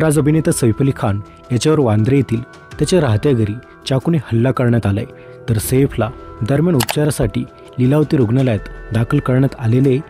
राज अभिनेता सैफ अली खान याच्यावर वांद्रे येथील त्याच्या राहत्या घरी चाकूने हल्ला करण्यात आलाय. तर सैफला दरम्यान उपचारासाठी लिलावती रुग्णालयात दाखल करण्यात आलेले आहे.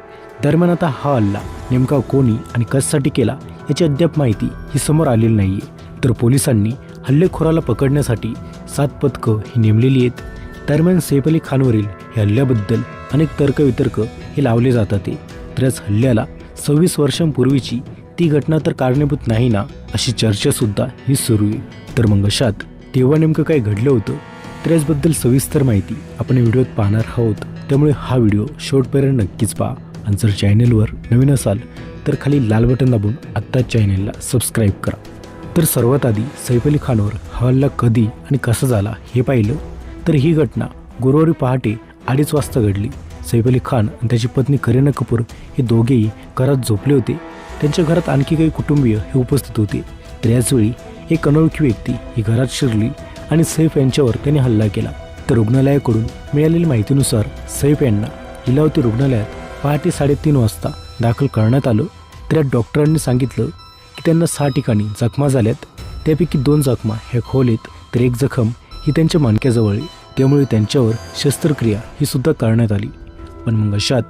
दरम्यान आता हा हल्ला नेमका कोणी आणि कशासाठी केला याची अद्याप माहिती ही समोर आलेली नाही आहे तर पोलिसांनी हल्लेखोराला पकडण्यासाठी सात पथकं ही नेमलेली आहेत. दरम्यान सैफ अली खानवरील या हल्ल्याबद्दल अनेक तर्कवितर्क हे लावले जातात ते तर याच हल्ल्याला सव्वीस वर्षांपूर्वीची ती घटना तर कारणीभूत नाही ना अशी चर्चासुद्धा ही सुरू आहे. तर मग अशात तेव्हा नेमकं काय घडलं होतं? तर याचबद्दल सविस्तर माहिती आपण व्हिडिओत पाहणार आहोत. त्यामुळे हा व्हिडिओ शेवटपर्यंत नक्कीच पहा. आणि जर चॅनेलवर नवीन असाल तर खाली लाल बटन दाबून आत्ताच चॅनेलला सबस्क्राईब करा. तर सर्वात आधी सैफ अली खानवर हा हल्ला कधी आणि कसा झाला हे पाहिलं. तर ही घटना गुरुवारी पहाटे अडीच वाजता घडली. सैफ अली खान आणि त्याची पत्नी करीना कपूर हे दोघेही घरात झोपले होते. त्यांच्या घरात आणखी काही कुटुंबीय हे उपस्थित होते. तर याचवेळी एक अनोळखी व्यक्ती ही घरात शिरली आणि सैफ यांच्यावर त्याने हल्ला केला. तर रुग्णालयाकडून मिळालेल्या माहितीनुसार सैफ यांना लिलावती रुग्णालयात पहाटे साडेतीन वाजता दाखल करण्यात आलं. तर या डॉक्टरांनी सांगितलं की त्यांना सहा ठिकाणी जखमा झाल्यात. त्यापैकी दोन जखमा ह्या खोलीत तर एक जखम ही त्यांच्या मानक्याजवळ त्यामुळे त्यांच्यावर शस्त्रक्रिया ही सुद्धा करण्यात आली. पण मग अशात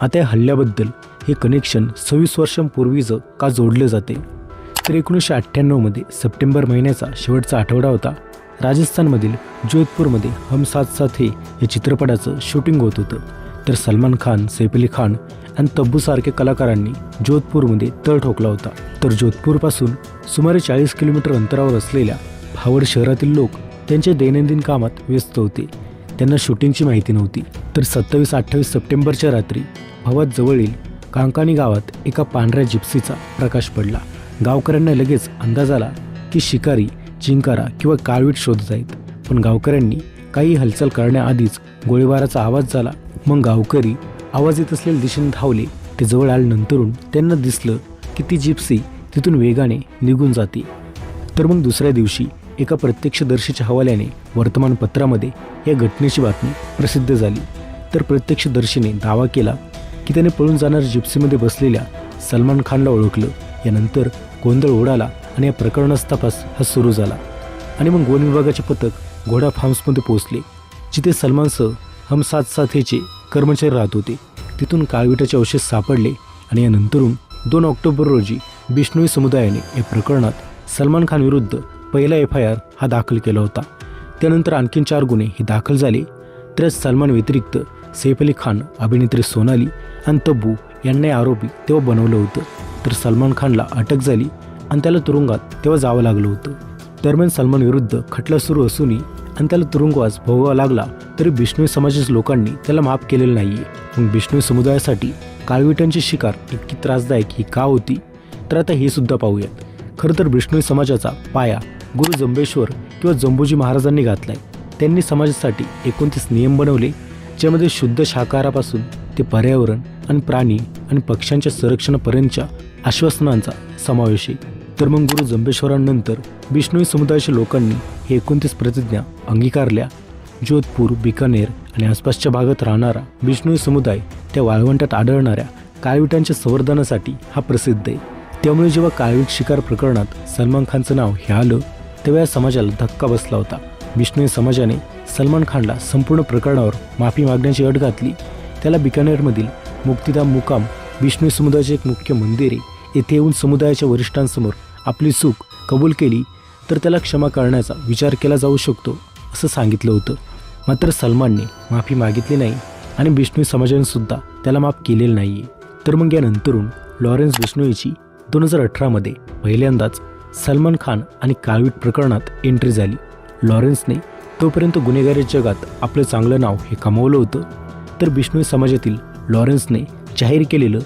आता या हल्ल्याबद्दल हे कनेक्शन सव्वीस वर्षांपूर्वीचं का जोडले जाते? तर एकोणीसशे अठ्ठ्याण्णवमध्ये सप्टेंबर महिन्याचा शेवटचा आठवडा होता. राजस्थानमधील जोधपूरमध्ये हम साथ साथ हे या चित्रपटाचं शूटिंग होत होतं. तर सलमान खान सैफ अली खान आणि तब्बूसारख्या कलाकारांनी जोधपूरमध्ये तळ ठोकला होता. तर जोधपूरपासून सुमारे चाळीस किलोमीटर अंतरावर असलेल्या भावड शहरातील लोक त्यांच्या दैनंदिन कामात व्यस्त होते. त्यांना शूटिंगची माहिती नव्हती. तर सत्तावीस अठ्ठावीस सप्टेंबरच्या रात्री भावात जवळील कांकानी गावात एका पांढऱ्या जिप्सीचा प्रकाश पडला. गावकऱ्यांना लगेच अंदाज आला की शिकारी चिंकारा किंवा काळवीट शोधत आहेत. पण गावकऱ्यांनी काही हालचाल करण्याआधीच गोळीबाराचा आवाज झाला. मग गावकरी आवाज येत असलेल्या दिशेने धावले. ते जवळ आल्यानंतरून त्यांना दिसलं की ती जिप्सी तिथून वेगाने निघून जाते. तर मग दुसऱ्या दिवशी एका प्रत्यक्षदर्शीच्या हवाल्याने वर्तमानपत्रामध्ये या घटनेची बातमी प्रसिद्ध झाली. तर प्रत्यक्षदर्शीने दावा केला की त्याने पळून जाणाऱ्या जिप्सीमध्ये बसलेल्या सलमान खानला ओळखलं. यानंतर गोंधळ उडाला आणि या प्रकरणाचा तपास हा सुरू झाला. आणि मग वन विभागाचे पथक घोडा फार्म्समध्ये पोहोचले जिथे सलमानसह हम साथ साथेचे कर्मचारी राहत होते तिथून काळविटाचे अवशेष सापडले आणि यानंतरून दोन ऑक्टोबर रोजी बिष्णोई समुदायाने या प्रकरणात सलमान खान विरुद्ध पहिला एफ आय आर हा दाखल केला होता. त्यानंतर आणखीन चार गुन्हे हे दाखल झाले. तर सलमान व्यतिरिक्त सैफ अली खान अभिनेत्री सोनाली आणि तब्बू यांनाही आरोपी तेव्हा बनवलं होतं. तर सलमान खानला अटक झाली आणि त्याला तुरुंगात तेव्हा जावं लागलं होतं. दरम्यान सलमान विरुद्ध खटला सुरू असूनही आणि त्याला तुरुंगवास भोगावा लागला तरी बिष्णू समाजाच्या लोकांनी त्याला माफ केलेलं नाहीये. मग बिष्णू समुदायासाठी काळविटांची शिकार इतकी त्रासदायक ही का होती? तर आता हे सुद्धा पाहूयात. खरं तर बिष्णू समाजाचा पाया गुरु जंबेश्वर किंवा जंबूजी महाराजांनी घातलाय. त्यांनी समाजासाठी एकोणतीस नियम बनवले ज्यामध्ये शुद्ध शाकाहारापासून ते पर्यावरण आणि प्राणी आणि पक्ष्यांच्या संरक्षणापर्यंतच्या आश्वासनांचा समावेश आहे. तर मग गुरु जंबेश्वरांनंतर बिष्णोई समुदायाच्या लोकांनी हे एकोणतीस प्रतिज्ञा अंगीकारल्या. जोधपूर बिकानेर आणि आसपासच्या भागात राहणारा बिष्णोई समुदाय त्या वाळवंटात आढळणाऱ्या काळविटांच्या संवर्धनासाठी हा प्रसिद्ध आहे. त्यामुळे जेव्हा काळवीट शिकार प्रकरणात सलमान खानचं नाव हे आलं तेव्हा या समाजाला धक्का बसला होता. बिष्णोई समाजाने सलमान खानला संपूर्ण प्रकरणावर माफी मागण्याची अट घातली. त्याला बिकानेरमधील मुक्तिधाम मुकाम बिष्णोई समुदायाचे एक मुख्य मंदिर आहे. येथे येऊन समुदायाच्या वरिष्ठांसमोर आपली चूक कबूल केली तर त्याला क्षमा करण्याचा विचार केला जाऊ शकतो असं सांगितलं होतं. मात्र सलमानने माफी मागितली नाही आणि बिष्णू समाजाने सुद्धा त्याला माफ केलेलं नाही आहे तर मग यानंतरून लॉरेन्स बिष्णोईची दोन हजार अठरामध्ये पहिल्यांदाच सलमान खान आणि काळवीट प्रकरणात एंट्री झाली. लॉरेन्सने तोपर्यंत गुन्हेगारी जगात आपलं चांगलं नाव हे कमावलं होतं. तर बिष्णू समाजातील लॉरेन्सने जाहीर केलेलं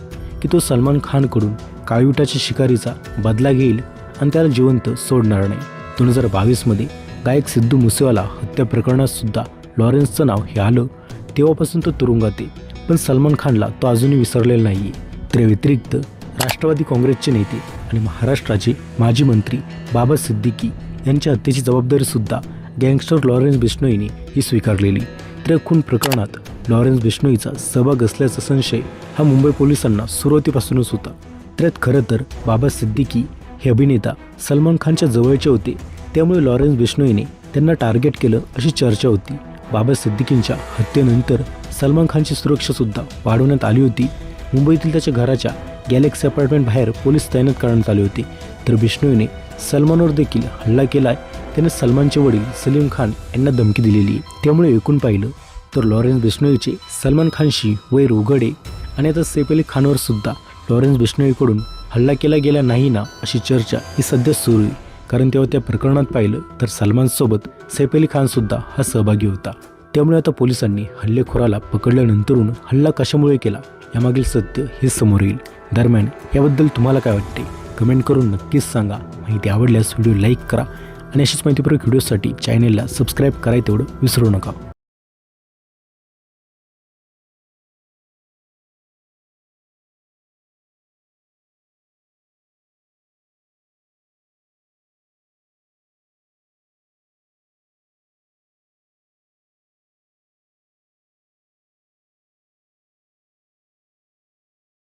की तो सलमान खानकडून काळविटाच्या शिकारीचा बदला घेईल आणि त्याला जिवंत सोडणार नाही. दोन हजार बावीसमध्ये गायक सिद्धू मुसेवाला हत्या प्रकरणात सुद्धा लॉरेन्सचं नाव हे आलं. तेव्हापासून तो तुरुंगात आहे. पण सलमान खानला तो अजूनही विसरलेला नाही आहे त्या व्यतिरिक्त राष्ट्रवादी काँग्रेसचे नेते आणि महाराष्ट्राचे माजी मंत्री बाबा सिद्दीकी यांच्या हत्येची जबाबदारीसुद्धा गँगस्टर लॉरेन्स बिश्नोईने ही स्वीकारलेली. तर खून प्रकरणात लॉरेन्स बिश्नोईचा सहभाग असल्याचा संशय हा मुंबई पोलिसांना सुरुवातीपासूनच होता. त्यात खरं तर बाबा सिद्दीकी हे अभिनेता सलमान खानच्या जवळचे होते. त्यामुळे लॉरेन्स बिश्नोईने त्यांना टार्गेट केलं अशी चर्चा होती. बाबा सिद्दीकींच्या हत्येनंतर सलमान खानची सुरक्षासुद्धा वाढवण्यात आली होती. मुंबईतील त्याच्या घराच्या गॅलेक्सी अपार्टमेंट बाहेर पोलीस तैनात करण्यात आले होते. तर बिष्णूने सलमानवर देखील हल्ला केलाय. त्याने सलमानचे वडील सलीम खान यांना धमकी दिलेली आहे. त्यामुळे एकूण पाहिलं तर लॉरेन्स बिष्णोईचे सलमान खानशी वैर उघडे आणि आता सैफ अली खानवर सुद्धा लॉरेन्स बिष्णोईकडून हल्ला केला गेला नाही ना अशी चर्चा ही सध्या सुरू आहे. कारण तेव्हा त्या प्रकरणात पाहिलं तर सलमानसोबत सैफ अली खानसुद्धा हा सहभागी होता. त्यामुळे आता पोलिसांनी हल्लेखोराला पकडल्यानंतरून हल्ला कशामुळे केला यामागील सत्य हे समोर येईल. दरम्यान याबद्दल तुम्हाला काय वाटते? कमेंट करून नक्कीच सांगा. माहिती आवडल्यास व्हिडिओ लाईक करा आणि अशीच माहितीपूर्वक व्हिडिओसाठी चॅनेलला सबस्क्राईब करायला तेवढं विसरू नका.